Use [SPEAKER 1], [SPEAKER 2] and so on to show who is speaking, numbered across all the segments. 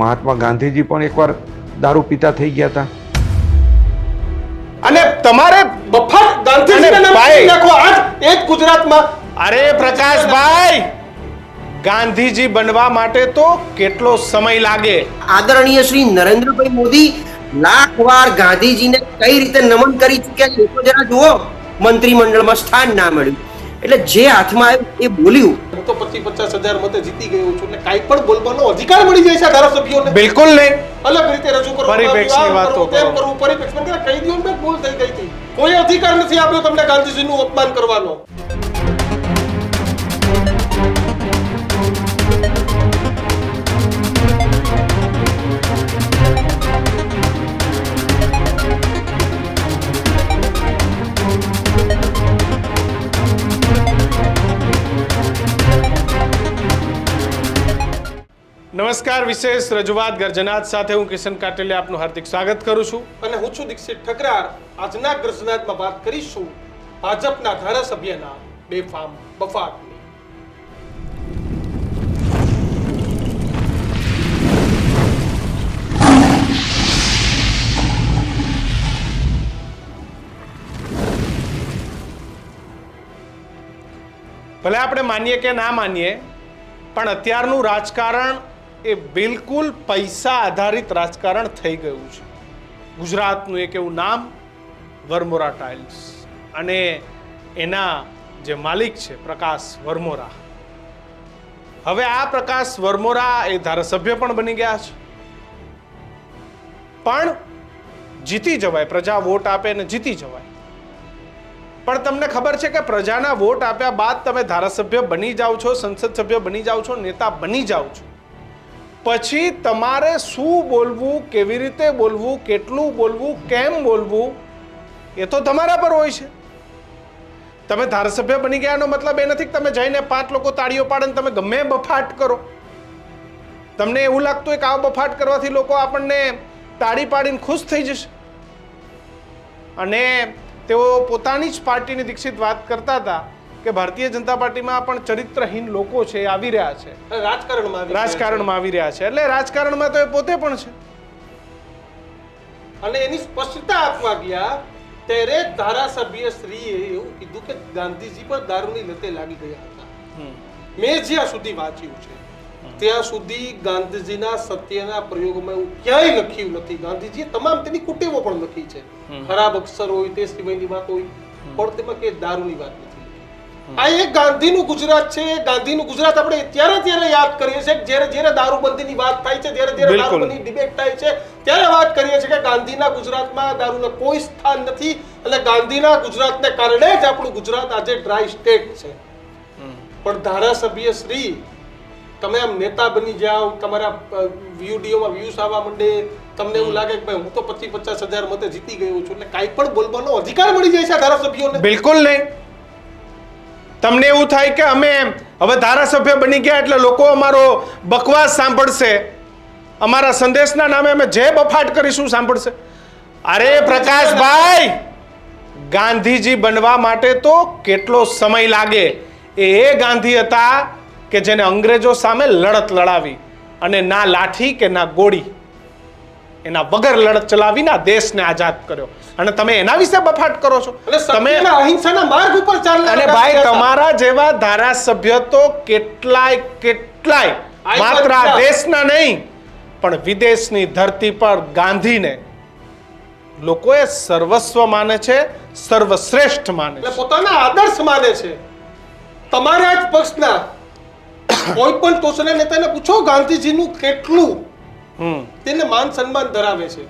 [SPEAKER 1] મહાત્મા ગાંધીજી પણ એકવાર દારૂ પીતા થઈ ગયા હતા.
[SPEAKER 2] અને તમારે
[SPEAKER 3] બફાટ ગાંધીજીના નામે નાખો આજ એ જ ગુજરાતમાં.
[SPEAKER 2] અરે પ્રકાશભાઈ ગાંધીજી બનવા માટે તો કેટલો સમય લાગે?
[SPEAKER 4] આદરણીય શ્રી નરેન્દ્રભાઈ મોદી લાખ વાર ગાંધીજીને કઈ રીતે નમન કરી ચૂક્યા છે એ તો જરા જુઓ. મંત્રીમંડળમાં સ્થાન ના મળ્યું. એટલે જે હાથમાં આવ્યું એ બોલ્યું.
[SPEAKER 3] તો પચીસ પચાસ હજાર મતે જીતી ગયો છું. એટલે કાંઈ પણ બોલવાનો અધિકાર મળી જાય છે ધારાસભ્યોને.
[SPEAKER 2] બિલકુલ નહીં.
[SPEAKER 3] અલગ રીતે રજૂ કરો
[SPEAKER 2] પરિપ્રેક્ષની
[SPEAKER 3] આમ
[SPEAKER 2] વાતો
[SPEAKER 3] તેમ
[SPEAKER 2] કરો.
[SPEAKER 3] કરવું પરિપ્રેક્ષ. મને કહી દો મેં ભૂલ થઈ ગઈ હતી. કોઈ અધિકાર નથી આપ્યો તમને ગાંધીજીનું અપમાન કરવાનો.
[SPEAKER 2] નમસ્કાર વિશેષ રજૂઆત ગર્જનાથ સાથે હું કિશન કાટેલિયા આપનું હાર્દિક સ્વાગત કરું છું.
[SPEAKER 3] અને હું છું દીક્ષિત ઠકરાર. આજના ગર્જનાથમાં વાત કરીશું ભાજપના ધારાસભ્યના બેફામ બફાટ
[SPEAKER 2] ભલે આપણે માનીએ કે ના માનીએ પણ અત્યારનું રાજકારણ એ બિલકુલ પૈસા આધારિત રાજકારણ થઈ ગયું છે. ગુજરાતનું એક એવું નામ, વરમોરા ટાઇલ્સ. અને એના જે માલિક છે, પ્રકાશ વરમોરા. હવે આ પ્રકાશ વરમોરા એ ધારાસભ્ય પણ બની ગયા છે. પણ જીતી જવાય, પ્રજા વોટ આપે ને જીતી જવાય. પણ તમને ખબર છે કે પ્રજાના વોટ આપ્યા બાદ તમે ધારાસભ્ય બની જાઓ છો, સંસદ સભ્ય બની જાઓ છો, નેતા બની જાઓ છો. પછી તમારે શું બોલવું, કેવી રીતે બોલવું, કેટલું બોલવું, કેમ બોલવું, એ તો તમારા પર હોય છે. તમે ધારાસભ્ય બની ગયાનો મતલબ એ નથી કે તમે જઈને પાંચ લોકો તાળીઓ પાડે તમે ગમે બફાટ કરો. તમને એવું લાગતું હોય કે આ બફાટ કરવાથી લોકો આપણને તાળી પાડીને ખુશ થઈ જશે. અને તેઓ પોતાની જ પાર્ટીની દીક્ષિત વાત કરતા હતા. કે ભારતીય જનતા પાર્ટીમાં પણ ચરિત્રહીન લોકો છે આવી રહ્યા છે.
[SPEAKER 3] રાજકારણમાં.
[SPEAKER 2] રાજકારણમાં આવી રહ્યા છે. એટલે રાજકારણમાં તો એ પોતે પણ છે.
[SPEAKER 3] અને એની સ્પષ્ટતા આપવા ગયા ત્યારે ધારાસભ્ય શ્રીએ એવું કીધું કે ગાંધીજી પણ દારૂની લતે લાગી ગયા હતા. મેં જ્યાં સુધી વાંચ્યું છે ત્યાં સુધી ગાંધીજીના સત્યના પ્રયોગમાં એવું ક્યાંય લખ્યું નથી. ગાંધીજીએ તમામ તેની કુટેવો પણ લખી છે. ખરાબ અક્ષર હોય તે સિવાયની વાત હોય પણ તેમાં કે દારૂની વાત નથી. આ એ ગાંધીનું ગુજરાત છે. ગાંધીનું ગુજરાત આપણે ત્યારે ત્યારે યાદ કરીએ છીએ જ્યારે જ્યારે દારૂબંધીની વાત થાય છે જ્યારે જ્યારે દારૂબંધી ડિબેટ થાય છે ત્યારે વાત કરીએ છીએ કે ગાંધીના ગુજરાતમાં દારૂને કોઈ સ્થાન નથી એટલે ગાંધીના ગુજરાતને કારણે જ આપણું ગુજરાત આજે ડ્રાય સ્ટેટ છે. પણ ધારાસભ્ય શ્રી તમે આમ નેતા બની જાઓ તમારા વિડીયોમાં વ્યૂઝ આવવા માંડે તમને એવું લાગે કે ભાઈ હું તો પચીસ પચાસ હજાર મતે જીતી ગયો છું એટલે કાંઈ પણ બોલવાનો અધિકાર મળી જાય છે ધારાસભ્યોને.
[SPEAKER 2] બિલકુલ નહીં. તમને એવું થાય કે અમે હવે ધારાસભ્ય બની ગયા એટલે લોકો અમારો બકવાસ સાંભળશે. અમારા સંદેશના નામે અમે જે બફાટ કરીશું સાંભળશે. અરે પ્રકાશભાઈ, ગાંધીજી બનવા માટે તો કેટલો સમય લાગે? એ એ ગાંધી હતા કે જેને અંગ્રેજો સામે લડત લડાવી અને ના લાઠી કે ના ગોળી. એના વગર લડત ચલાવીને દેશને આઝાદ કર્યો. અને તમે એના વિશે બફાટ કરો છો.
[SPEAKER 3] તમે અહિંસાના માર્ગ ઉપર ચાલના
[SPEAKER 2] અને ભાઈ તમારા જેવા ધારાસભ્ય તો કેટલાય કેટલાય. માત્ર આ દેશના નહીં પણ વિદેશની ધરતી પર ગાંધીને લોકોએ સર્વસ્વ માને છે સર્વશ્રેષ્ઠ માને છે.
[SPEAKER 3] પોતાના આદર્શ માને છે. તમારા જ પક્ષના કોઈ પણ ટોચના નેતાને પૂછો ગાંધીજીનું કેટલું તેને માન સન્માન ધરાવે છે.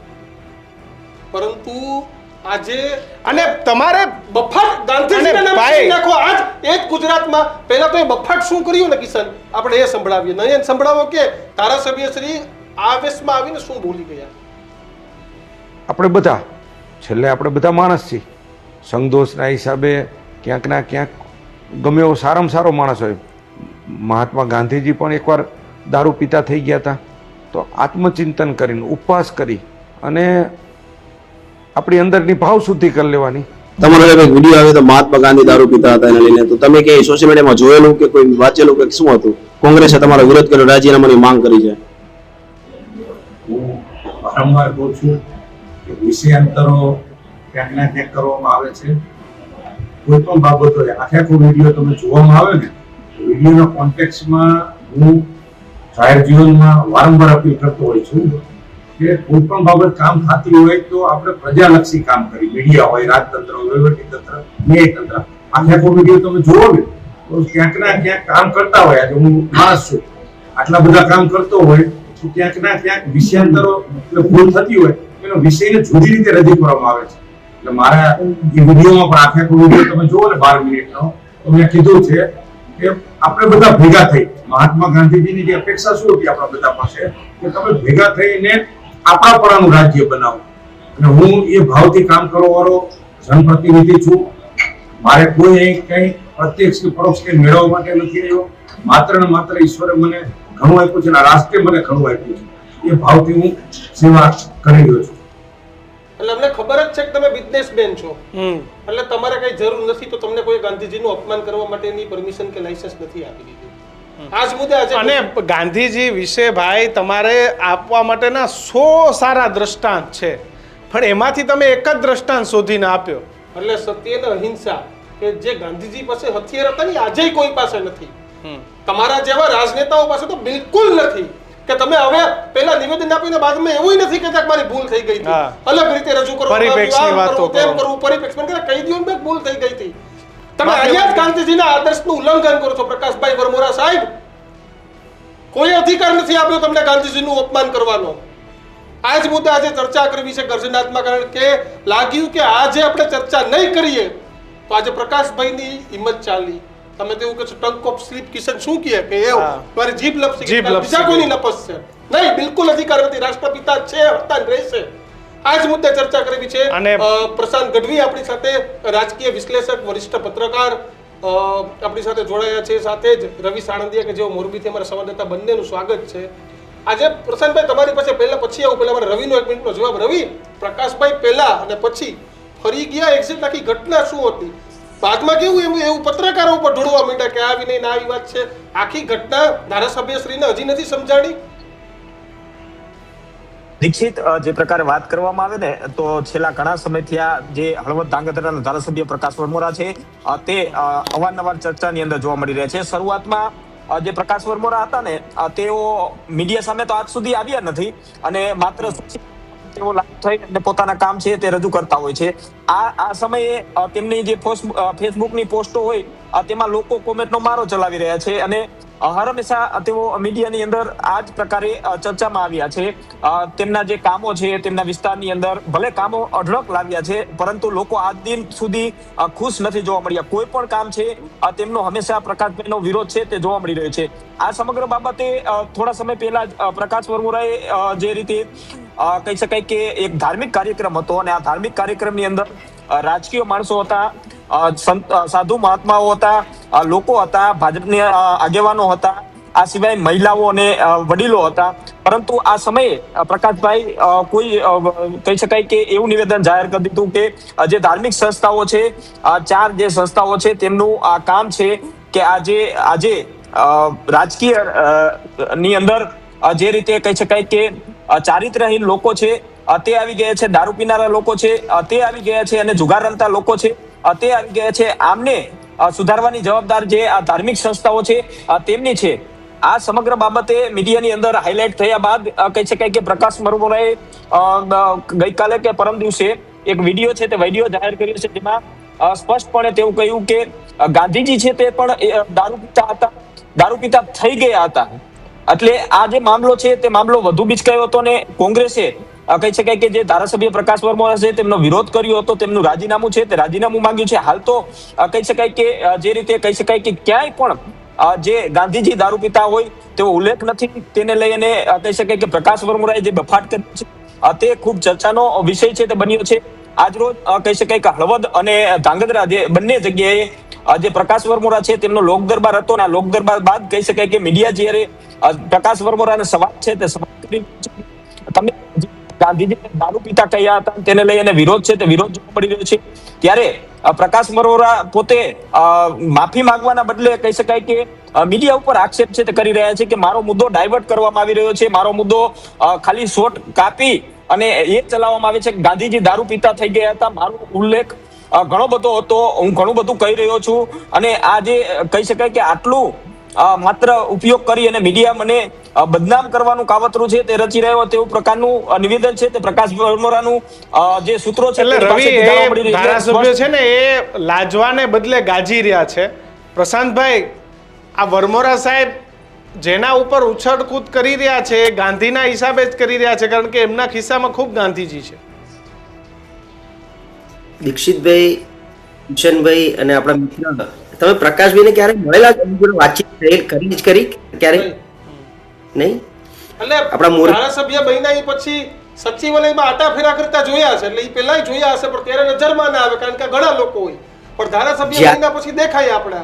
[SPEAKER 3] પરંતુ આજે
[SPEAKER 2] અને તમારે
[SPEAKER 3] બફાટ ગાંધીજીના નામે
[SPEAKER 2] ભાઈ-
[SPEAKER 3] નાખો. આજ એ જ ગુજરાતમાં પહેલા તો એ બફાટ શું કર્યું ને કિશન? આપણે એ સંભળાવીએ. નયન સંભળાવો કે ધારાસભ્ય શ્રી આ વેશમાં આવીને શું ભૂલી ગયા?
[SPEAKER 1] આપણે બધા છેલ્લે આપણે બધા માણસ છીએ. સંઘદોષના હિસાબે ક્યાંક ના ક્યાંક ગમે એવો સારામાં સારો માણસ હોય. મહાત્મા ગાંધીજી પણ એકવાર દારૂ પીતા થઈ ગયા હતા. તો આત્મચિંતન કરીને ઉપવાસ કરી અને આપણી અંદરની ભાવ શુદ્ધિ કરી લેવાની.
[SPEAKER 5] તમારો કંઈક વીડિયો આવ્યો તો મહાત્મા ગાંધી દારૂ પીતા હતા એને લઈને તો તમે કે સોશિયલ મીડિયામાં જોયેલું કે કોઈ વાંચેલું કે શું હતું? કોંગ્રેસે તમારો વિરોધ કર્યો રાજીનામાની માંગ કરી છે.
[SPEAKER 6] વારંવાર કહું છું કે વિષયાંતરો ક્યાંક ને ક્યાંક કરવામાં આવે છે. કોઈ પણ બાબતો આખે આખો વીડિયો તમે જોવામાં આવે ને વિડીયોના કોન્ટેક્સમાં હું જાહેર જીવનમાં વારંવાર અપીલ કરતો હોય છું કે કોઈ પણ બાબત કામ થતી હોય તો આપણે પ્રજાલક્ષી કામ કરી. મીડિયા હોય, રાજતંત્ર હોય, વહીવટીતંત્ર, ન્યાયતંત્ર. આખે આખો વીડિયો તમે જોવો ને, તો ક્યાંક ના ક્યાંક કામ કરતા હોય. આજે હું માણસ છું. આટલા બધા કામ કરતો હોય, તો ક્યાંક ના ક્યાંક વિષયાંતરો ભૂલ થતી હોય, એનો વિષયને જુદી રીતે રજૂ કરવામાં આવે છે. એટલે મારા એ વિડીયોમાં પણ આખે આખો વીડિયો તમે જુઓ ને, બાર મિનિટનો, તો મેં કીધું છે કે આપણે બધા ભેગા થઈ. મહાત્મા ગાંધીજીની જે અપેક્ષા શું હતી આપણા બધા પાસે? કે તમે ભેગા થઈને આપણા પરાનું રાજ્ય બનાવો. અને હું એ ભાવથી કામ કરવા વાળો જનપ્રતિનિધિ છું. મારે કોઈ અહીં કઈ પ્રત્યક્ષ કે પરોક્ષ કે મેળવવા માટે નથી રહ્યો. માત્ર ને માત્ર ઈશ્વરે મને ઘણું આપ્યું છે અને રાષ્ટ્રે મને ઘણું આપ્યું છે. એ ભાવથી હું સેવા કરી રહ્યો છું.
[SPEAKER 3] એટલે અમને ખબર જ છે કે તમે બિઝનેસમેન છો. એટલે તમારે કઈ જરૂર નથી તો તમને કોઈ ગાંધીજીનું અપમાન કરવા માટેની પરમિશન કે લાયસન્સ નથી આપી દીધું. આજ મુદ્દે આજે
[SPEAKER 2] અને ગાંધીજી વિશે ભાઈ તમારે આપવા માટેના સો સારા દ્રષ્ટાંત છે. પણ એમાંથી તમે એક જ દ્રષ્ટાંત શોધીને આપ્યો.
[SPEAKER 3] એટલે સત્ય અને અહિંસા કે જે ગાંધીજી પાસે હથિયાર હતા ને આજે કોઈ પાસે નથી. તમારા જેવા રાજનેતાઓ પાસે તો બિલકુલ નથી. કે તમે હવે પેલા નિવેદન આપીને બાદમાં એવું નથી કે મારી ભૂલ થઈ ગઈ હતી. અલગ રીતે રજૂ કરો આવ્યું,
[SPEAKER 2] વાતો
[SPEAKER 3] તેમ
[SPEAKER 2] કરો.
[SPEAKER 3] કરવું પરિપ્રેક્ષમાં કે કહી દો ને ભૂલ થઈ ગઈ હતી. તમે જ ગાંધીજીના આદર્શનું ઉલ્લંઘન કરો છો પ્રકાશભાઈ વરમોરા સાહેબ. કોઈ અધિકાર નથી આપ્યો તમને ગાંધીજીનું અપમાન કરવાનો. આ જ મુદ્દે આજે ચર્ચા કરવી છે ગર્જનાત્મક કારણ કે લાગ્યું કે આજે આપણે ચર્ચા નહીં કરીએ તો આજે પ્રકાશભાઈની હિંમત ચાલી તમે તેવું કહો છો ટંક ઓફ સ્લીપ કિશન શું કહે? કે
[SPEAKER 2] એવું.
[SPEAKER 3] મારી જીભ લપસી.
[SPEAKER 2] જીભ
[SPEAKER 3] બીજા. કોઈની લપસ છે? નહીં બિલકુલ અધિકાર નથી. રાષ્ટ્રપિતા છે હતા રહેશે. આ જ મુદ્દે ચર્ચા કરવી છે.
[SPEAKER 2] અને-
[SPEAKER 3] પ્રશાંત ગઢવી આપણી સાથે રાજકીય વિશ્લેષક વરિષ્ઠ પત્રકાર આપણી સાથે જોડાયા છે. સાથે જ રવિ સાણંદિયા કે જેઓ મોરબીથી અમારા સંવાદદાતા બંનેનું સ્વાગત છે. આજે પ્રશાંતભાઈ તમારી પાસે પહેલા પછી આવું પહેલા મારે રવિનો એક મિનિટનો જવાબ. રવિ પ્રકાશભાઈ પહેલા અને પછી ફરી ગયા. એક્ઝિટ આખી ઘટના શું હતી? બાદમાં કેવું એમ એવું પત્રકારો ઉપર ઢોળવા માંડ્યા કે આવી નહીં આવી વાત છે? આખી ઘટના ધારાસભ્યશ્રીને હજી નથી સમજાણી?
[SPEAKER 7] દીક્ષિત જે પ્રકારે વાત કરવામાં આવે ને, તો છેલ્લા ઘણા સમયથી આ જે હળવદ ધાંગધ્રાના ધારાસભ્ય પ્રકાશ વરમોરા છે તે અવારનવાર ચર્ચાની અંદર જોવા મળી રહ્યા છે. શરૂઆતમાં જે પ્રકાશ વરમોરા હતા ને તેઓ મીડિયા સામે તો આજ સુધી આવ્યા નથી અને માત્ર તેઓ લાઈવ થઈ અને પોતાના કામ છે તે રજૂ કરતા હોય છે. આ આ સમયે તેમની જે ફેસબુકની પોસ્ટો હોય તેમાં લોકો કોમેન્ટનો મારો ચલાવી રહ્યા છે અને હર હંમેશા તેઓ મીડિયાની અંદર આ જ પ્રકારે ચર્ચામાં આવ્યા છે. તેમના જે કામો છે, તેમના વિસ્તારની અંદર ભલે કામો અઢળક લાવ્યા છે, પરંતુ લોકો આજ દિન સુધી ખુશ નથી જોવા મળ્યા. કોઈ પણ કામ છે તેમનો હંમેશા પ્રકાશભાઈનો વિરોધ છે, તે જોવા મળી રહ્યો છે. આ સમગ્ર બાબતે થોડા સમય પહેલા જ પ્રકાશ વરમોરાએ જે રીતે કહી શકાય કે એક ધાર્મિક કાર્યક્રમ હતો અને આ ધાર્મિક કાર્યક્રમની અંદર રાજકીય માણસો હતા સાધુ મહાત્માઓ હતા લોકો હતા, ભાજપની આગેવાનો હતા. આ સિવાય મહિલાઓ અને વડીલો હતા. પરંતુ આ સમયે પ્રકાશભાઈ કોઈ કહી શકાય કે એવું નિવેદન જાહેર કરી દીધું કે જે ધાર્મિક સંસ્થાઓ છે ચાર જે સંસ્થાઓ છે, તેમનું આ કામ છે કે આજે આજે રાજકીયની અંદર જે રીતે કહી શકાય કે ચારિત્રહીન લોકો છે તે આવી ગયા છે, દારૂ પીનારા લોકો છે તે આવી ગયા છે અને જુગાર રમતા લોકો છે તે આવી ગયા છે. આમને સુધારવાની જવાબદાર જે આ ધાર્મિક સંસ્થાઓ છે તેમની છે. આ સમગ્ર બાબતે મીડિયાની અંદર હાઇલાઇટ થયા બાદ કહી શકાય કે પ્રકાશ મરમોરાએ ગઈકાલે કે પરમ દિવસે એક વીડિયો છે તે વીડિયો જાહેર કર્યો છે જેમાં સ્પષ્ટપણે તેવું કહ્યું કે ગાંધીજી છે તે પણ દારૂ પીતા હતા, દારૂ પીતા થઈ ગયા હતા. એટલે આ જે મામલો છે તે મામલો વધુ બીચકાયો હતો ને કોંગ્રેસે કહી શકાય કે જે ધારાસભ્ય પ્રકાશ વર્મા છે તેમનો વિરોધ કર્યો હતો, તેમનું રાજીનામું છે, તે રાજીનામું માંગ્યું છે. હાલ તો કહી શકાય કે જે રીતે કહી શકાય કે ક્યાંય પણ જે ગાંધીજી દારૂ પીતા હોય, તેવો ઉલ્લેખ નથી. તેને લઈને કહી શકાય કે પ્રકાશ વર્મોરાએ જે બફાટ કરી છે તે ખૂબ ચર્ચાનો વિષય છે તે બન્યો છે. આજરોજ કહી શકાય કે હળવદ અને ધાંગધ્રા જે બંને જગ્યાએ જે પ્રકાશ વર્મોરા છે તેમનો લોક દરબાર હતો અને આ લોક દરબાર બાદ કહી શકાય કે મીડિયા જ્યારે પ્રકાશ વર્મોરાને સવાલ છે તે સવાલ કરી તમે ગાંધીજી દારૂ પીતા કહ્યા હતા તેને લઈને વિરોધ છે, તે વિરોધ જોવા મળી રહ્યો છે. ત્યારે પ્રકાશ મરોરા પોતે માફી માંગવાના બદલે કહી શકાય કે મીડિયા ઉપર આક્ષેપ છે તે કરી રહ્યા છે કે મારો મુદ્દો ડાયવર્ટ કરવામાં આવી રહ્યો છે, મારો મુદ્દો ખાલી શોર્ટ કાપી અને એ ચલાવવામાં આવે છે કે ગાંધીજી દારૂ પીતા થઈ ગયા હતા. મારો ઉલ્લેખ ઘણો બધો હતો, હું ઘણું બધું કહી રહ્યો છું. અને આ જે કહી શકાય કે આટલું માત્ર ઉપયોગ કરી અને મીડિયા મને બદનામ કરવાનું કાવતરું છે તે રચી રહ્યો તેવું પ્રકારનું નિવેદન છે તે પ્રકાશ વર્મોરાનું જે સૂત્રો છે
[SPEAKER 2] રવિ
[SPEAKER 7] છે.
[SPEAKER 2] ધારાસભ્યો છે ને એ લાજવાને બદલે ગાજી રહ્યા છે. પ્રશાંતભાઈ આ વર્મોરા સાહેબ જેના ઉપર ઉછળકૂદ કરી રહ્યા છે ગાંધીના હિસાબે જ કરી રહ્યા છે કારણ કે એમના ખિસ્સામાં ખૂબ ગાંધીજી છે.
[SPEAKER 4] દીક્ષિતભાઈ કિશનભાઈ અને આપણા મિત્ર તમે પ્રકાશભાઈને ક્યારે મળેલા વાતચીત કરી જ કરી? ક્યારે? નહીં.
[SPEAKER 3] એટલે
[SPEAKER 4] આપણા મોર-
[SPEAKER 3] ધારાસભ્ય બન્યા પછી સચિવાલયમાં આટા ફેરા કરતા જોયા છે. એટલે એ પહેલા જોયા હશે પણ ત્યારે નજરમાં ના આવે કારણ કે ઘણા લોકો હોય. પણ ધારાસભ્ય બન્યા પછી દેખાય આપણે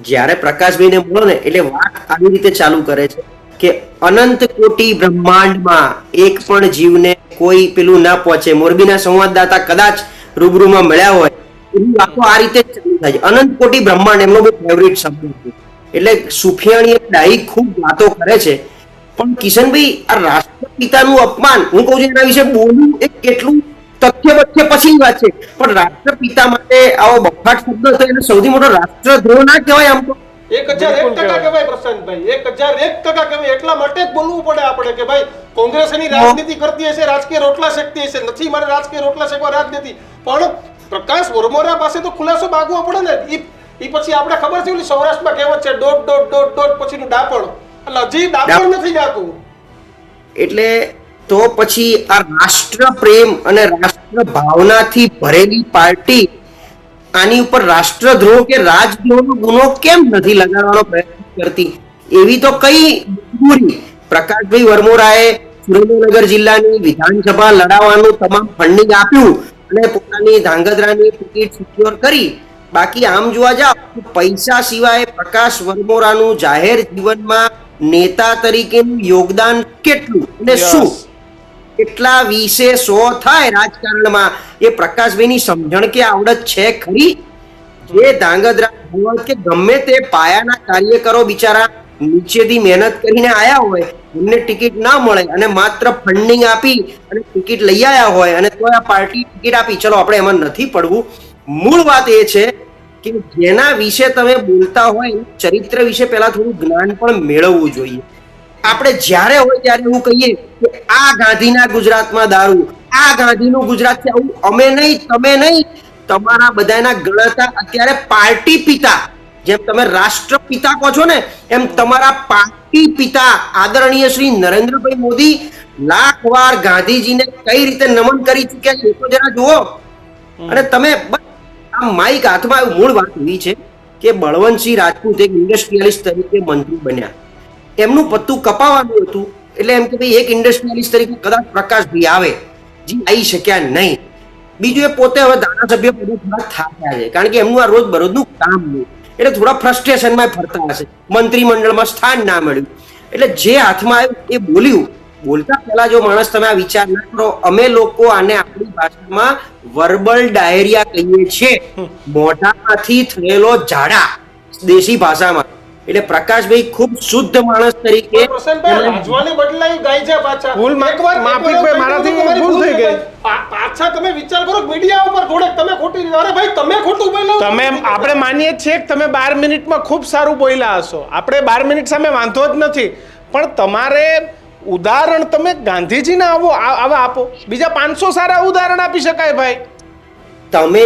[SPEAKER 4] જ્યારે પ્રકાશભાઈને મળો ને એટલે વાત આવી રીતે ચાલુ કરે છે કે અનંત કોટી બ્રહ્માંડમાં એક પણ જીવને કોઈ પેલું ના પહોંચે. મોરબીના સંવાદદાતા કદાચ રૂબરૂમાં મળ્યા હોય. એની વાતો આ રીતે થાય છે. અનંત કોટી બ્રહ્માંડ એમનો બહુ ફેવરિટ શબ્દ છે એટલે સુફિયાણી ડાઈ ખૂબ વાતો કરે છે. પણ કિશનભાઈ આ રાષ્ટ્રપિતાનું અપમાન હું કહું છું એના વિશે બોલવું એ કેટલું તથ્ય વચ્ચે પછી વાત છે. પણ રાષ્ટ્રપિતા માટે આવો બફાટ શબ્દ હતો એને સૌથી મોટો રાષ્ટ્રદ્રોહ ના કહેવાય આમ તો.
[SPEAKER 3] એક હજાર એક ટકા
[SPEAKER 2] કહેવાય.
[SPEAKER 3] કહેવાય પ્રશાંતભાઈ. એક હજાર એક ટકા કહેવાય. એટલા માટે જ બોલવું પડે આપણે કે ભાઈ કોંગ્રેસ એની રાજનીતિ કરતી હશે રાજકીય રોટલા શેકતી હશે. નથી મારે રાજકીય રોટલા શેકવા રાજનીતિ. પણ પ્રકાશ વરમોરા પાસે તો ખુલાસો માગવો પડે ને. એ પછી આપણે ખબર છે ઓલી સૌરાષ્ટ્રમાં કહેવત છે? ડોટ ડોટ ડોટ ડોટ પછીનું ડાપણ. એટલે હજી ડાપણ નથી જાતું.
[SPEAKER 4] એટલે તો પછી આ રાષ્ટ્ર પ્રેમ અને રાષ્ટ્ર ભાવનાથી ભરેલી પાર્ટી આની ઉપર રાષ્ટ્રદ્રોહ કે રાજદ્રોહનો ગુનો કેમ નથી લગાડવાનો પ્રયત્ન કરતી? એવી તો કઈ મજબૂરી. પ્રકાશભાઈ વરમોરાએ સુરેન્દ્રનગર જિલ્લાની વિધાનસભા લડાવવાનું તમામ ફંડિંગ આપ્યું. અને પોતાની ધાંગધ્રાની ટિકિટ સિક્યોર કરી. બાકી આમ જોવા જાવ પૈસા સિવાય પ્રકાશ વરમોરાનું જાહેર જીવનમાં નેતા તરીકેનું યોગદાન કેટલું અને શું? કેટલા વીસે સો થાય રાજકારણમાં? એ પ્રકાશભાઈની સમજણ કે આવડત છે ખરી? જે ધાંગધ્રા કે ગમે તે પાયાના કાર્યકરો બિચારા નીચેથી મહેનત કરીને આયા હોય, એમને ટિકિટ ના મળે અને માત્ર ફંડિંગ આપી અને ટિકિટ લઈ આવ્યા હોય અને તો આ પાર્ટી ટિકિટ આપી. ચલો, આપણે એમાં નથી પડવું. મૂળ વાત એ છે કે જેના વિશે તમે બોલતા હોય ચરિત્ર વિશે પહેલા થોડું જ્ઞાન પણ મેળવવું જોઈએ. આપણે જ્યારે હોય ત્યારે એવું કહીએ કે આ ગાંધીના ગુજરાતમાં દારૂ, આ ગાંધીનું ગુજરાત છે. આવું અમે નહીં, તમે નહીં. તમારા બધાના ગણતા અત્યારે પાર્ટી પિતા જેમ તમે રાષ્ટ્રપિતા કહો છો ને એમ તમારા પાર્ટી પિતા આદરણીય શ્રી નરેન્દ્રભાઈ મોદી લાખ વાર ગાંધીજીને કઈ રીતે નમન કરી ચૂક્યા છે તો જરા જુઓ. અને તમે આ માઇક હાથમાં આવ્યું. મૂળ વાત એવી છે કે બળવંતસિંહ રાજપૂત એક ઇન્ડસ્ટ્રીયાલિસ્ટ તરીકે મંત્રી બન્યા. એમનું પત્તું કપાવાનું હતું એટલે એમ કે ભાઈ એક ઇન્ડસ્ટ્રીયાલિસ્ટ તરીકે કદાચ પ્રકાશભાઈ આવે. જે આવી શક્યા નહીં. બીજું એ પોતે હવે ધારાસભ્ય પદ થાક્યા છે. કારણ કે એમનું આ રોજ બરોજનું કામ નહીં એટલે થોડા ફ્રસ્ટ્રેશનમાં ફરતા હશે. મંત્રીમંડળમાં સ્થાન ના મળ્યું. એટલે જે હાથમાં આવ્યું એ બોલ્યું. બોલતા પહેલા જો માણસ તમે આ વિચાર ના કરો, અમે લોકો આને આપણી ભાષામાં વર્બલ ડાયરિયા કહીએ છીએ. મોઢામાંથી થયેલો ઝાડા દેશી ભાષામાં. એટલે પ્રકાશભાઈ ખૂબ શુદ્ધ માણસ તરીકે
[SPEAKER 3] પણ રાજવાને બદલાયું ગાઈ જા પાછા.
[SPEAKER 2] ભૂલ
[SPEAKER 3] એકવાર-
[SPEAKER 2] માફિકભાઈ,
[SPEAKER 3] એકવાર
[SPEAKER 2] મારાથી ભૂલ થઈ ગઈ.
[SPEAKER 3] પાછા તમે વિચાર કરો મીડિયા ઉપર થોડેક તમે ખોટી અરે ભાઈ તમે ખોટું બોલ્યો
[SPEAKER 2] તમે આપણે માનીએ છીએ કે તમે બાર મિનિટમાં ખૂબ સારું બોલ્યા હશો. આપણે બાર મિનિટ સામે વાંધો જ નથી. પણ તમારે ઉદાહરણ તમે ગાંધીજીના આવો આવા આપો. બીજા પાંચસો સારા ઉદાહરણ આપી શકાય ભાઈ.
[SPEAKER 4] તમે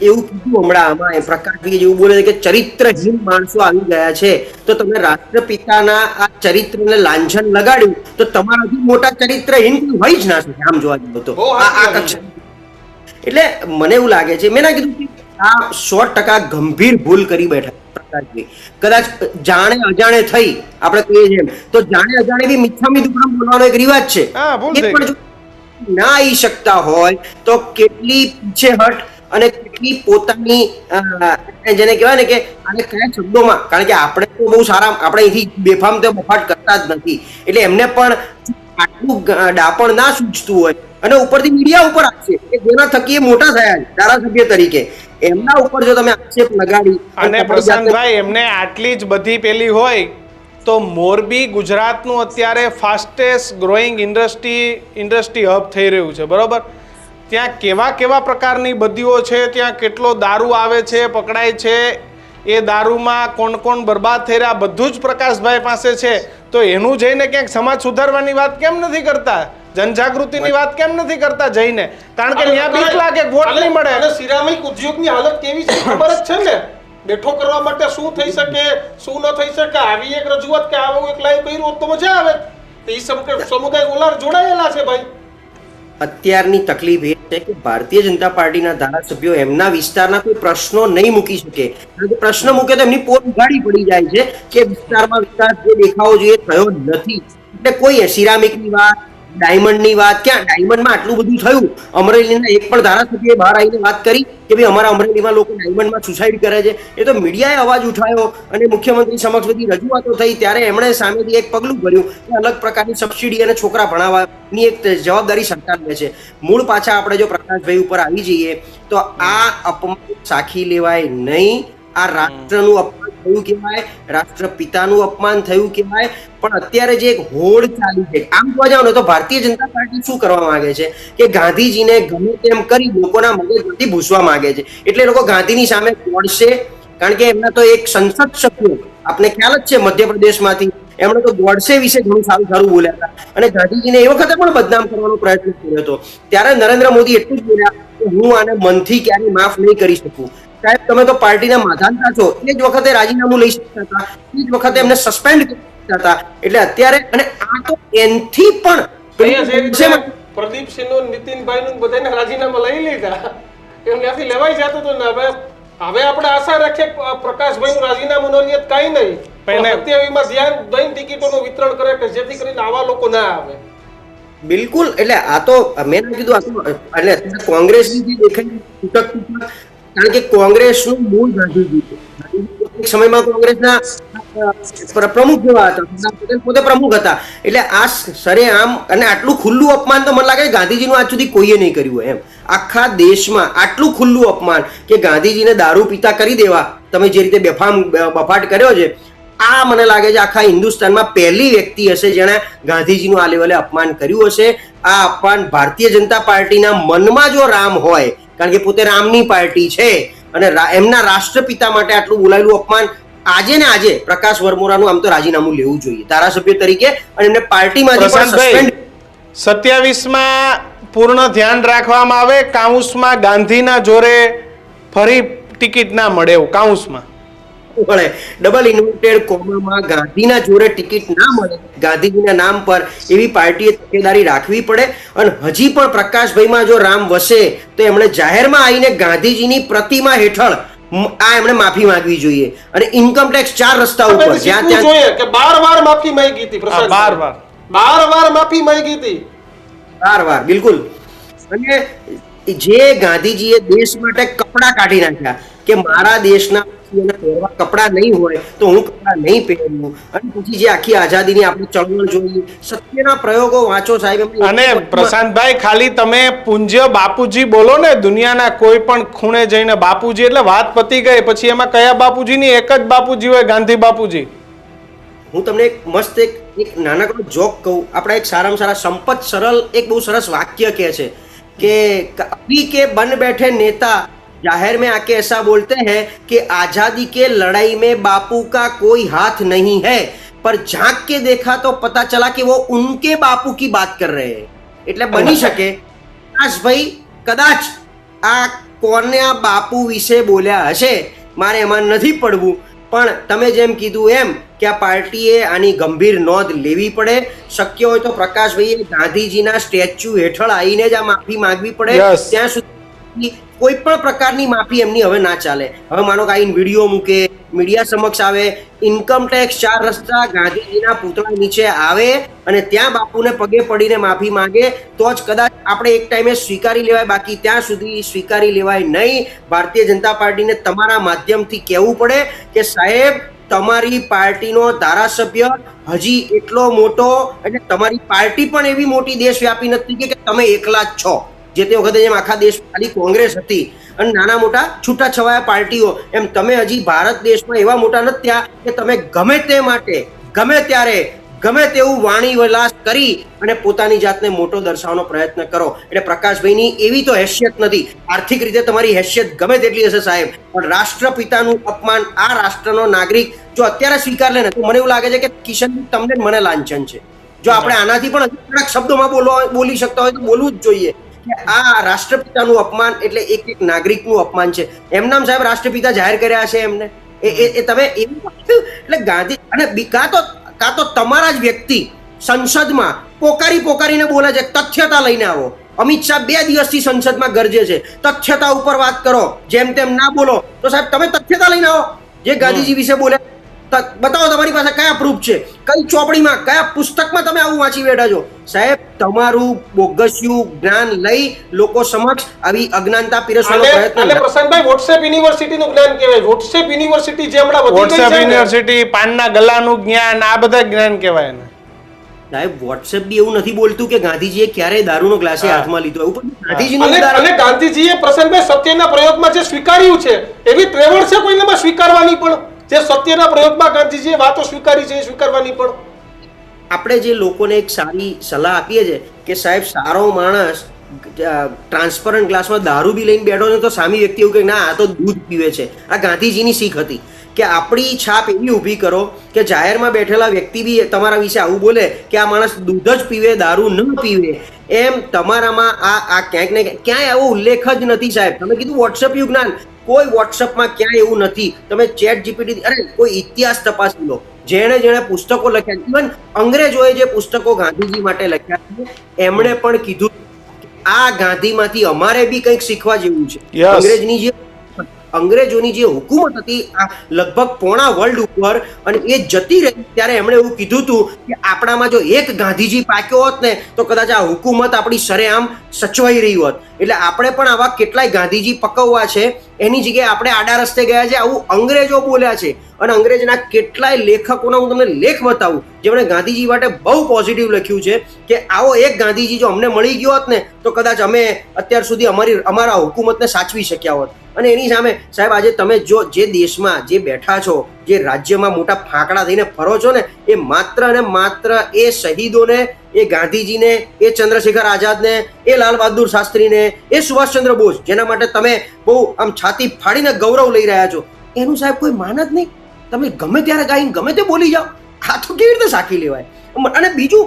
[SPEAKER 4] એવું કીધું હમણાં આમાં પ્રકાશભાઈ જેવું બોલે છે કે ચરિત્રહીન માણસો આવી ગયા છે. તો તમે રાષ્ટ્રપિતાના આ ચરિત્રને લાંછન લગાડ્યું તો તમારાથી મોટા ચરિત્રહીન હોય જ ના શકે આમ જોવા જઈએ તો. આ એટલે મને એવું લાગે છે મેં ના કીધું કે આ સો ટકા ગંભીર ભૂલ કરી બેઠા પ્રકાશભાઈ કદાચ જાણે અજાણે થઈ આપણે કહીએ છીએ એમ, તો જાણે અજાણે બી મિથ્યામી દુકડમ બોલવાનો એક રિવાજ છે. એ પણ ના આવી શકતા હોય તો કેટલી પીછેહટ અને કેટલી પોતાની જેને કહેવાય ને કે આને કયા શબ્દોમાં કારણ કે આપણે તો બહુ સારા આપણે અહીંથી બેફામ તો બફાટ કરતા જ નથી. એટલે એમને પણ આટલું ડાપણ ના સૂચતું હોય અને ઉપરથી મીડિયા ઉપર આક્ષેપ કે જેના થકી એ મોટા થયા ધારાસભ્ય તરીકે. એમના ઉપર જો તમે આક્ષેપ લગાડી
[SPEAKER 2] અને પ્રશાંતભાઈ એમને આટલી જ બધી પેલી હોય તો મોરબી ગુજરાતનું અત્યારે fastest growing industry industry hub થઈ રહ્યું છે બરાબર? ત્યાં કેવા કેવા પ્રકારની બદીઓ છે ત્યાં કેટલો દારૂ આવે છે પકડાય છે એ દારૂમાં કોણ કોણ બરબાદ થઈ રહ્યા બધું જ પ્રકાશભાઈ પાસે છે. તો એનું જઈને ક્યાંક સમાજ સુધારવાની વાત કેમ નથી કરતા? જનજાગૃતિની વાત કેમ નથી કરતા જઈને? કારણ કે ત્યાં બીક લાગે વોટ નહીં મળે.
[SPEAKER 3] સિરામિક ઉદ્યોગની હાલત કેવી છે? ખબર જ છે ને. બેઠો કરવા માટે શું થઈ શકે, શું ન થઈ શકે? આવી એક રજૂઆત કે આવું એક લાઈવ કર્યું તો મજા આવે. તો એ સમ- સમુદાય ઓલાર જોડાયેલા છે ભાઈ.
[SPEAKER 4] અત્યારની તકલીફ એ છે કે ભારતીય જનતા પાર્ટીના ધારાસભ્યો એમના વિસ્તારના કોઈ પ્રશ્નો નહીં મૂકી શકે. કારણ કે પ્રશ્ન મૂકે તો એમની પોત ઉઘાડી પડી જાય છે કે વિસ્તારમાં વિકાસ જે દેખાવો જોઈએ થયો નથી. એટલે કોઈ સિરામિકની વાત ડાયમંડની વાત ક્યાં? ડાયમંડમાં આટલું બધું થયું. અમરેલીના એક પણ ધારાસભ્યએ બહાર આવીને વાત કરી કે ભાઈ અમારા અમરેલીમાં લોકો ડાયમંડમાં સુસાઇડ કરે છે. એ તો મીડિયાએ અવાજ ઉઠાવ્યો અને મુખ્યમંત્રી સમક્ષ બધી રજૂઆતો થઈ. ત્યારે એમણે સામેથી એક પગલું ભર્યું કે અલગ પ્રકારની સબસિડી અને છોકરા ભણાવવાની એક જવાબદારી સરકાર લે છે. મૂળ પાછા આપણે જો પ્રકાશભાઈ ઉપર આવી જઈએ તો આ અપમાન સાખી લેવાય નહીં. આ રાષ્ટ્રનું અપમાન થયું કહેવાય, રાષ્ટ્રપિતાનું અપમાન થયું કહેવાય, પણ અત્યારે જે એક હોડ ચાલી છે, આમ જોવા જાવ ને તો ભારતીય જનતા પાર્ટી શું કરવા માંગે છે? કે ગાંધીજીને ગમે તેમ કરી લોકોના મગજમાંથી ભૂસવા માંગે છે. એટલે લોકો ગાંધીની સામે દોડશે, કારણ કે એમના તો એક સંસદ સભ્યો, આપને ખ્યાલ જ છે મધ્યપ્રદેશમાંથી, એમણે તો ગોડસે વિશે ઘણું સારું સારું બોલ્યા હતા. અને ગાંધીજીને એ વખતે પણ બદનામ કરવાનો પ્રયત્ન કર્યો હતો. ત્યારે નરેન્દ્ર મોદી એટલું જ બોલ્યા કે હું આને મનથી ક્યારેય માફ નહીં કરી શકું. સાહેબ તમે તો પાર્ટીના માધાનતા છો. એ જ વખતે રાજીનામું લઈ શકતા હતા. એ જ વખતે એમને સસ્પેન્ડ કરી શકતા હતા. એટલે અત્યારે અને આ તો એનથી પણ
[SPEAKER 3] પ્રદીપસિંહનું નીતિનભાઈ નું બધાને રાજીનામા લઈ લીધા. એમ ત્યાંથી લેવાઈ જતું ને હવે હવે આપણે આશા રાખીએ પ્રકાશભાઈ નું રાજીનામું ન લે કાંઈ નહીં.
[SPEAKER 2] પણ
[SPEAKER 3] સત્યાવીમાં ધ્યાન દઈને ટિકિટોનું વિતરણ કરે કે જેથી કરીને આવા લોકો ના આવે.
[SPEAKER 4] બિલકુલ એટલે આ તો મેં કીધું આ તો એટલે કોંગ્રેસની જે દેખાય તૂટક તૂટક કારણ કે કોંગ્રેસનું મૂળ ગાંધીજી છે. સમયમાં કોંગ્રેસના પ્રમુખ જેવા હતા. પોતે પ્રમુખ હતા. એટલે આ સરેઆમ અને આટલું ખુલ્લું અપમાન તો મને લાગે છે ગાંધીજીનું આજ સુધી કોઈએ નહીં કર્યું એમ. આખા દેશમાં આટલું ખુલ્લું અપમાન કે ગાંધીજીને દારૂ પીતા કરી દેવા, તમે જે રીતે બેફામ બફાટ કર્યો છે, આ મને લાગે છે આખા હિન્દુસ્તાનમાં પહેલી વ્યક્તિ હશે જેણે ગાંધીજીનું આ લેવલે અપમાન કર્યું હશે. આ અપમાન ભારતીય જનતા પાર્ટીના મનમાં જો રામ હોય કારણ કે પોતે રામની પાર્ટી છે અને એમના રાષ્ટ્રપિતા માટે આટલું બોલાયેલું અપમાન આજે ને આજે પ્રકાશ વર્મોરાનું આમ તો રાજીનામું લેવું જોઈએ ધારાસભ્ય તરીકે અને એમને પાર્ટીમાંથી
[SPEAKER 2] સત્યાવીસમાં પૂર્ણ ધ્યાન રાખવામાં આવે કાઉન્સમાં ગાંધીના જોરે ફરી ટિકિટ ના મળે એવું કાઉન્સમાં.
[SPEAKER 4] મળે ડબલ ઇન્વર્ટેડ કોમામાં ગાંધીના જોડે ટિકિટ ના મળે. ગાંધીજીના નામ પર એવી પાર્ટીએ તકેદારી રાખવી પડે. અને હજી પણ પ્રકાશભાઈમાં જો રામ વસે તો એમણે જાહેરમાં આવીને ગાંધીજીની પ્રતિમા હેઠળ આ એમણે માફી માંગવી જોઈએ. અને ઇન્કમ ટેક્સ ચાર રસ્તા ઉપર. જ્યાં ત્યાં
[SPEAKER 3] જોઈએ કે બાર વાર માફી માંગી હતી
[SPEAKER 2] બાર વાર.
[SPEAKER 3] બાર વાર માફી માંગી હતી.
[SPEAKER 4] બાર વાર બિલકુલ. અને જે ગાંધીજીએ દેશ માટે કપડા કાઢી નાખ્યા કે મારા દેશના પહેરવા કપડાં નહીં હોય તો હું કપડાં નહીં પહેરું. અને પછી જે આખી આઝાદીની આપણે ચળવળ જોઈ સત્યના પ્રયોગો વાંચો સાહેબ
[SPEAKER 2] અને પ્રશાંતભાઈ ખાલી તમે પૂજ્ય બાપુજી બોલો ને દુનિયાના કોઈ પણ ખૂણે જઈને બાપુજી એટલે વાત પતી ગઈ પછી એમાં કયા બાપુજીની? એક જ બાપુજી હોય ગાંધી બાપુજી.
[SPEAKER 4] હું તમને એક મસ્ત એક એક નાનકડો જોક કહું. આપણા એક સારામાં સારા સંપત સરળ એક બહુ સરસ વાક્ય કહે છે કે અભી કે બન બેઠે નેતા जाहिर में आके ऐसा बोलते हैं कि आजादी के लड़ाई में बापू का कोई हाथ नहीं है पर झांक के देखा तो पता चला कि वो उनके बापू की बात कर रहे हैं એટલે બની શકે પ્રકાશભાઈ કદાચ આ કોને આ બાપુ વિશે બોલ્યા હશે મારે એમાં નથી પડવું પણ તમે જેમ કીધું એમ કે આ પાર્ટીએ આની ગંભીર નોંધ લેવી પડે શક્ય હોય તો પ્રકાશભાઈએ ગાંધીજીના સ્ટેચ્યુ હેઠળ આવીને જ આ માફી માંગવી પડે
[SPEAKER 2] Yes.
[SPEAKER 4] ત્યાં સુધી કોઈ પણ પ્રકારની માફી એમની હવે ના ચાલે. હવે માનો કે આઈન વીડિયો મૂકે, મીડિયા સમક્ષ આવે ઇન્કમ ટેક્સ ચાર રસ્તા, ગાંધીજીના પૂતળા નીચે આવે અને ત્યાં બાપુને પગે પડીને માફી માંગે, તો જ કદાચ આપણે એક ટાઈમે સ્વીકારી લેવાય, બાકી ત્યાં સુધી સ્વીકારી લેવાય નહીં. ભારતીય જનતા પાર્ટીને તમારા માધ્યમથી કહેવું પડે કે સાહેબ, તમારી પાર્ટીનો ધારાસભ્ય હજી એટલો મોટો એટલે તમારી પાર્ટી પણ એવી મોટી દેશવ્યાપી નથી કે કે તમે એકલા જ છો. જે તે વખતે જેમ આખા દેશ ખાલી કોંગ્રેસ હતી અને નાના મોટા છૂટાછવાયા પાર્ટીઓ, એમ તમે હજી ભારત દેશમાં એવા મોટા નથી થયા કે તમે ગમે તે માટે, ગમે ત્યારે, ગમે તેવું વાણી વિલાસ કરી અને પોતાની જાતને મોટો દર્શાવવાનો પ્રયત્ન કરો. એટલે પ્રકાશભાઈની એવી તો હેસિયત નથી. આર્થિક રીતે તમારી હેસિયત ગમે તેટલી હશે સાહેબ, પણ રાષ્ટ્રપિતાનું અપમાન આ રાષ્ટ્રનો નાગરિક જો અત્યારે સ્વીકાર લે ને, તો મને એવું લાગે છે કે કિશન તમને મને લાંછન છે. જો આપણે આનાથી પણ કડક શબ્દોમાં બોલવા, બોલી શકતા હોય તો બોલવું જ જોઈએ. આ રાષ્ટ્રપિતાનું અપમાન એટલે એક એક નાગરિકનું અપમાન છે. એમનામ સાહેબ રાષ્ટ્રપિતા જાહેર કર્યા છે એમને. એ તમે એટલે ગાંધી અને કાં તો કાં તો તમારા જ વ્યક્તિ સંસદમાં પોકારી પોકારીને બોલે છે, તથ્યતા લઈને આવો. અમિત શાહ બે દિવસથી સંસદમાં ગરજે છે. તથ્યતા ઉપર વાત કરો. જેમ તેમ ના બોલો. તો સાહેબ તમે તથ્યતા લઈને આવો. જે ગાંધીજી વિશે બોલે બતાવો તમારી પાસે કયા પ્રૂફ છે? કઈ ચોપડીમાં કયા પુસ્તકમાં તમે આવું વાંચી બેઠા છો? સાહેબ તમારું બોગસ્યું જ્ઞાન લઈ લોકો સમક્ષ આવી અજ્ઞાનતા પીરસવાનો પ્રયત્ન
[SPEAKER 3] અને
[SPEAKER 4] ના-
[SPEAKER 3] પ્રશાંતભાઈ વોટ્સએપ યુનિવર્સિટીનું જ્ઞાન કહેવાય. વોટ્સએપ યુનિવર્સિટી જે હમણાં વધી ગઈ
[SPEAKER 2] વોટ્સએપ
[SPEAKER 3] છે ને,
[SPEAKER 2] યુનિવર્સિટી પાનના ગલાનું જ્ઞાન આ બધા જ્ઞાન કહેવાય ને
[SPEAKER 4] સાહેબ વોટ્સએપ બી એવું નથી બોલતું કે ગાંધીજીએ ક્યારેય દારૂનો ગ્લાસ. હાથમાં લીધો એવું પણ ગાંધીજીનું
[SPEAKER 3] અને ગાંધીજીએ પ્રશાંતભાઈ સત્યના પ્રયોગમાં જે સ્વીકાર્યું છે એવી ત્રેવડ છે કોઈને સ્વીકારવાની પણ? જે સત્યના પ્રયોગમાં ગાંધીજીએ વાતો સ્વીકારી છે એ સ્વીકારવાની પણ.
[SPEAKER 4] આપણે જે લોકોને એક સારી સલાહ આપીએ છીએ કે સાહેબ, સારો માણસ ટ્રાન્સપરન્ટ ગ્લાસમાં દારૂ બી લઈને બેઠો છે તો સામી વ્યક્તિ એવું કહે, ના, આ તો દૂધ પીવે છે. આ ગાંધીજીની શીખ હતી કે આપણી છાપ એવી ઊભી કરો કે જાહેરમાં બેઠેલા વ્યક્તિ બી તમારા વિશે આવું બોલે કે આ માણસ દૂધ જ પીવે, દારૂ ન પીવે. એમ તમારામાં આ આ ક્યાંક ને ક્યાંય આવો ઉલ્લેખ જ નથી સાહેબ. તમે કીધું વોટ્સઅપ યુજ્ઞાન કોઈ વોટ્સઅપમાં ક્યાંય એવું નથી. તમે ચેટ જીપીટી અરે કોઈ ઇતિહાસ તપાસી લો. જેણે જેણે પુસ્તકો લખ્યા. ઇવન અંગ્રેજોએ જે પુસ્તકો ગાંધીજી માટે લખ્યા છે એમણે પણ કીધું આ ગાંધીમાંથી અમારે બી કંઈક શીખવા જેવું છે. અંગ્રેજની જે અંગ્રેજોની જે હુકુમત હતી આ લગભગ પોણા વર્લ્ડ ઉપર અને એ જતી રહી ત્યારે એમણે એવું કીધું હતું કે આપણામાં જો એક ગાંધીજી પાક્યો હોત ને તો કદાચ આ હુકુમત આપણી સરેઆમ સચવાઈ રહી હોત. એટલે આપણે પણ આવા કેટલાય ગાંધીજી પકવવા છે. એની જગ્યાએ આપણે આડા રસ્તે ગયા છે. આવું અંગ્રેજો બોલ્યા છે. અને અંગ્રેજના કેટલાય લેખકોના હું તમને લેખ બતાવું, જેમણે ગાંધીજી માટે બહુ પોઝિટિવ લખ્યું છે કે આવો એક ગાંધીજી જો અમને મળી ગયો હોત ને, તો કદાચ અમે અત્યાર સુધી અમારી, અમારા હુકુમતને સાચવી શક્યા હોત. અને એની સામે, સાહેબ, આજે તમે જો જે દેશમાં જે બેઠા છો, જે રાજ્યમાં મોટા ફાંકડા થઈને ફરો છો ને, એ માત્ર ને માત્ર એ શહીદોને, એ ગાંધીજીને, એ ચંદ્રશેખર આઝાદને, એ લાલ બહાદુર શાસ્ત્રીને, એ સુભાષચંદ્ર બોઝ, જેના માટે તમે બહુ આમ છાતી ફાડીને ગૌરવ લઈ રહ્યા છો. એનું સાહેબ કોઈ માન જ નહીં. તમે ગમે ત્યારે ગાઈને ગમે તે બોલી જાઓ. આ તો કેવી રીતે સાખી લેવાય? અને બીજું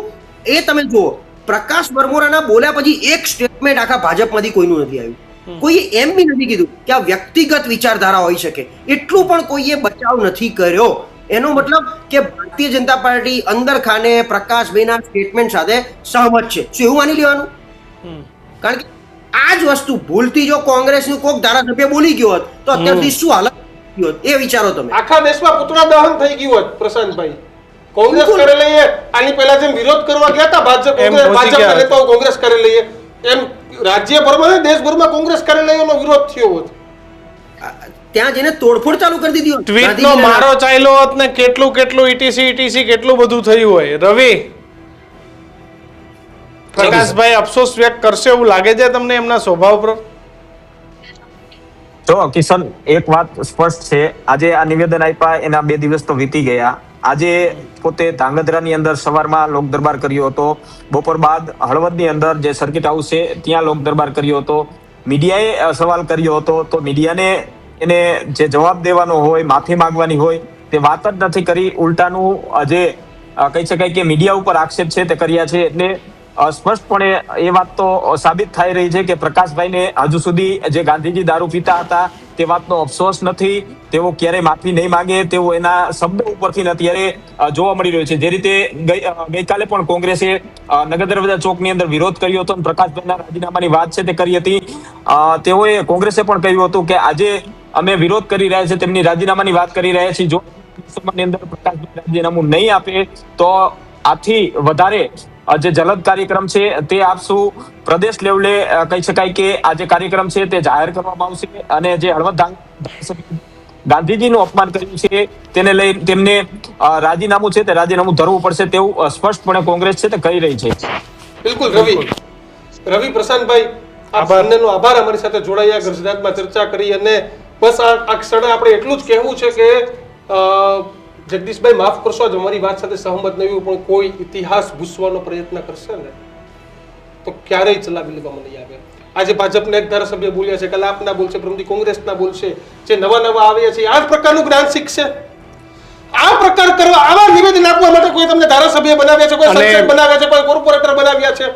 [SPEAKER 4] એ તમે જુઓ પ્રકાશ બરમોરાના બોલ્યા પછી એક સ્ટેટમેન્ટ આખા ભાજપમાંથી કોઈનું નથી આવ્યું. કોઈએ એમ બી નથી કીધું કે આ વ્યક્તિગત વિચારધારા હોઈ શકે. એટલું પણ કોઈએ બચાવ નથી કર્યો. એનો મતલબ કે ભારતીય જનતા પાર્ટી અંદર ખાને પ્રકાશભાઈના સ્ટેટમેન્ટ સાથે સહમત છે. શું એવું માની લેવાનું? કારણ કે આ જ વસ્તુ ભૂલથી જો કોંગ્રેસનું કોઈક ધારાસભ્ય બોલી ગયો હોત તો અત્યાર સુધી શું હાલત થઈ હોત એ વિચારો તમે.
[SPEAKER 3] આખા દેશમાં પુતળા દહન થઈ ગયું હોત પ્રશાંતભાઈ. કોંગ્રેસ કરે લઈએ આની પહેલા જેમ વિરોધ કરવા ગયા હતા ભાજપ
[SPEAKER 2] પહોંચી
[SPEAKER 3] નેતાઓ કોંગ્રેસ કરે લઈએ. એમ રાજ્યભરમાં દેશભરમાં કોંગ્રેસ કરે લઈનો વિરોધ થયો હોત.
[SPEAKER 4] ત્યાં જઈને તોડફોડ ચાલુ કરી દીધી હોત.
[SPEAKER 2] ટ્વીટ નો મારો ચાલ્યો હોત ને કેટલું કેટલું ઈટીસી ઇટીસી કેટલું બધું થયું હોય. રવિ. પ્રકાશભાઈ અફસોસ વ્યક્ત કરશે એવું લાગે છે તમને એમના સ્વભાવ પર?
[SPEAKER 7] જો કિશન, એક વાત સ્પષ્ટ છે. આજે આ નિવેદન આપ્યા, એના બે દિવસ તો વીતી ગયા. આજે પોતે ધાંગધ્રાની અંદર સવારમાં લોક દરબાર કર્યો હતો. બપોર બાદ હળવદની અંદર જે સર્કિટ હાઉસ છે, ત્યાં લોક દરબાર કર્યો હતો. મીડિયાએ સવાલ કર્યો હતો. તો મીડિયાને એને જે જવાબ દેવાનો હોય, માફી માંગવાની હોય, તે વાત જ નથી કરી. ઉલટાનું આજે કહી શકાય કે મીડિયા ઉપર આક્ષેપ છે, તે કર્યા છે. એટલે સ્પષ્ટપણે એ વાત તો સાબિત થઈ રહી છે કે પ્રકાશભાઈને હજુ સુધી જે ગાંધીજી દારૂ પીતા હતા તે વાતનો અફસોસ નથી. તેઓ ક્યારેય માફી નહીં માંગે. તેઓ એના શબ્દો ઉપરથી અત્યારે જોવા મળી રહ્યો છે. જે રીતે ગઈ ગઈકાલે પણ કોંગ્રેસે નગર દરવાજા ચોકની અંદર વિરોધ કર્યો હતો અને પ્રકાશભાઈના રાજીનામાની વાત છે તે કરી હતી. તેઓએ કોંગ્રેસે પણ કહ્યું હતું કે આજે અમે વિરોધ કરી રહ્યા છીએ, તેમની રાજીનામાની વાત કરી રહ્યા છીએ. જો અંદર પ્રકાશભાઈ રાજીનામું નહીં આપે, તો આથી વધારે જે જલદ કાર્યક્રમ છે તે આપશું પ્રદેશ લેવલે કહી શકાય કે આ જે કાર્યક્રમ છે તે જાહેર કરવામાં આવશે અને જે હળવદ ગાંધીજી નું ગાંધીજીનું અપમાન કર્યું છે તેને લઈ તેમને રાજીનામું છે તે રાજીનામું ધરવું પડશે તેવું સ્પષ્ટપણે કોંગ્રેસ છે તે કહી રહી છે.
[SPEAKER 3] બિલકુલ રવિ. રવિ પ્રશાંતભાઈ આપ બંનેનો આભાર અમારી સાથે જોડાયા ગુજરાતમાં ચર્ચા કરી અને બસ આ ક્ષણે આપણે એટલું જ કહેવું છે કે અ, જગદીશભાઈ માફ કરશો જ અમારી વાત સાથે સહમત નહીં હોય પણ કોઈ ઇતિહાસ ભૂસવાનો પ્રયત્ન કરશે ને તો ક્યારેય ચલાવી લેવામાં નહીં આવે. આજે ભાજપના એક ધારાસભ્ય બોલ્યા છે કાલે આપના બોલશે પ્રમદી કોંગ્રેસના બોલશે જે નવા નવા આવ્યા છે આ જ પ્રકારનું જ્ઞાન શીખશે. આ પ્રકાર કરવા આવા નિવેદન આપવા માટે કોઈ તમને ધારાસભ્ય બનાવ્યા છે કોઈ સંસદ બનાવ્યા છે કોઈ કોર્પોરેટર બનાવ્યા છે?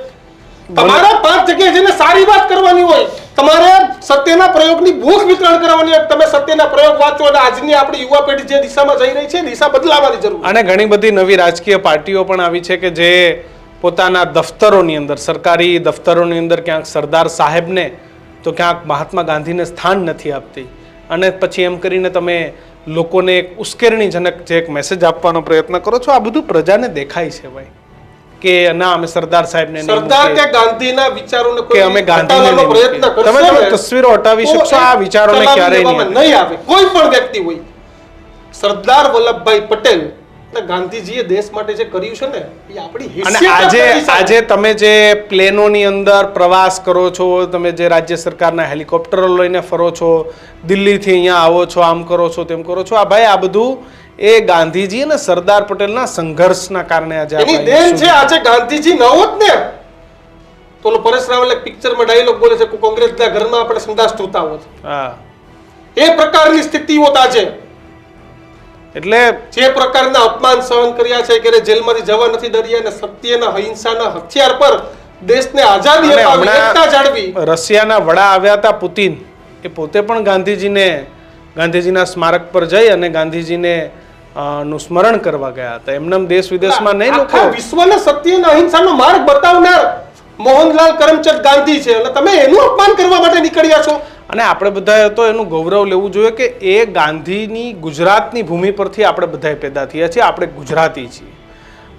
[SPEAKER 3] તમારા પાંચ જગ્યાએ જઈને સારી વાત કરવાની હોય તમારે સત્યના પ્રયોગની ભૂખ વિતરણ કરવાની તમે સત્યના પ્રયોગ વાંચો અને આજની આપણી યુવા પેઢી જે દિશામાં જઈ રહી છે દિશા બદલાવાની જરૂર
[SPEAKER 2] અને ઘણી બધી નવી રાજકીય પાર્ટીઓ પણ આવી છે કે જે પોતાના દફતરોની અંદર, સરકારી દફતરોની અંદર ક્યાંક સરદાર સાહેબને તો ક્યાંક મહાત્મા ગાંધીને સ્થાન નથી આપતી. અને પછી એમ કરીને તમે લોકોને એક ઉશ્કેરણીજનક જે એક મેસેજ આપવાનો પ્રયત્ન કરો છો, આ બધું પ્રજાને દેખાય છે ભાઈ. કે ના અમે સરદાર સાહેબને
[SPEAKER 3] સરદાર. કે ગાંધીના વિચારોને કોઈ
[SPEAKER 2] અમે ગાંધીને
[SPEAKER 3] પ્રયત્ન.
[SPEAKER 2] તમે તમે તસવીરો હટાવી શકશો, આ વિચારોને ક્યારેય નહીં
[SPEAKER 3] આવે કોઈ પણ વ્યક્તિ હોય સરદાર વલ્લભભાઈ પટેલ ગાંધીજીએ દેશ માટે જે કર્યું છે ને એ આપણી
[SPEAKER 2] અને આજે આજે તમે જે પ્લેનોની અંદર પ્રવાસ કરો છો તમે જે રાજ્ય સરકારના હેલિકોપ્ટરો લઈને ફરો છો દિલ્હીથી અહીંયા આવો છો આમ કરો છો તેમ કરો છો આ ભાઈ આ બધું એ ગાંધીજી અને સરદાર પટેલના સંઘર્ષના કારણે આજે
[SPEAKER 3] એની દેન છે આજે ગાંધીજી ન હોત ને. તો ઓલો પરેશ રાવલ પિક્ચરમાં ડાયલોગ બોલે છે કે કોંગ્રેસના ઘરમાં આપણે સંદાસ જોતા હોત
[SPEAKER 2] હા.
[SPEAKER 3] એ પ્રકારની સ્થિતિ હોત આજે.
[SPEAKER 2] એટલે
[SPEAKER 3] જે પ્રકારના અપમાન સહન કર્યા છે કે જેલમાંથી જવા નથી ડર્યા અને સત્યના અહિંસાના હથિયાર પર દેશને આઝાદી અપાવી એકતા જાળવી.
[SPEAKER 2] રશિયાના વડા આવ્યા હતા પુતિન એ પોતે પણ ગાંધીજીને ગાંધીજીના સ્મારક પર જઈ અને ગાંધીજીને નું સ્મરણ કરવા ગયા હતા. એમનેમ દેશ વિદેશમાં નહીં લોકો
[SPEAKER 3] વિશ્વને સત્ય અને અહિંસાનો માર્ગ બતાવનાર મોહનલાલ કરમચંદ ગાંધી છે અને તમે એનું અપમાન કરવા માટે નીકળ્યા છો.
[SPEAKER 2] અને આપણે બધાએ તો એનું ગૌરવ લેવું જોઈએ કે એ ગાંધીની ગુજરાતની ભૂમિ પરથી આપણે બધાએ પેદા થયા છીએ. આપણે ગુજરાતી છીએ.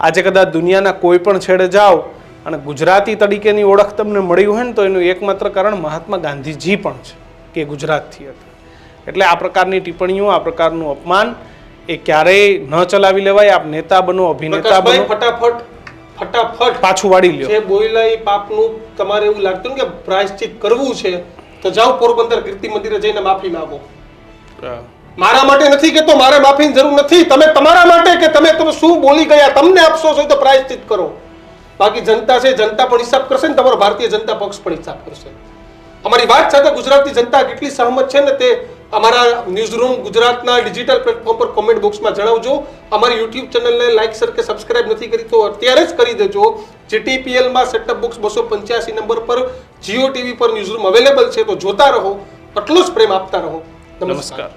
[SPEAKER 2] આજે કદાચ દુનિયાના કોઈ પણ છેડે જાઓ અને ગુજરાતી તરીકેની ઓળખ તમને મળી હોય ને તો એનું એકમાત્ર કારણ મહાત્મા ગાંધીજી પણ છે કે ગુજરાતથી હતા. એટલે આ પ્રકારની ટિપ્પણીઓ આ પ્રકારનું અપમાન એ ક્યારેય ન ચલાવી લેવાય આપ નેતા બનો અભિનેતા બનો.
[SPEAKER 3] ફટાફટ ફટાફટ
[SPEAKER 2] પાછું વાળી લ્યો.
[SPEAKER 3] જે બોયલા પાપનું તમારે એવું લાગતું કે પ્રાયશ્ચિત કરવું છે તો જાઓ પોરબંદર કીર્તિ મંદિરે જઈને માફી માંગો. મારા માટે નથી કે તો મારે માફીની જરૂર નથી. તમે તમારા માટે કે તમે તમે શું બોલી ગયા તમને અફસોસ હોય તો પ્રાયશ્ચિત કરો. બાકી જનતા છે જનતા પણ હિસાબ કરશે ને તમારો ભારતીય જનતા પક્ષ પણ હિસાબ કરશે. અમારી વાત સાથે ગુજરાતની જનતા કેટલી સહમત છે ને તે અમારા ન્યૂઝરૂમ ગુજરાતના ડિજિટલ પ્લેટફોર્મ પર કોમેન્ટ બોક્સમાં જણાવજો. અમારી યુટ્યુબ ચેનલને લાઇક સર કે સબસ્ક્રાઇબ નથી કરી તો અત્યારે જ કરી દેજો. જીટીપીએલમાં સેટઅપ બોક્સ બસો પંચ્યાસી નંબર પર જીઓ ટીવી પર ન્યૂઝરૂમ અવેલેબલ છે. તો જોતા રહો. આટલો જ પ્રેમ આપતા રહો.
[SPEAKER 2] નમસ્કાર.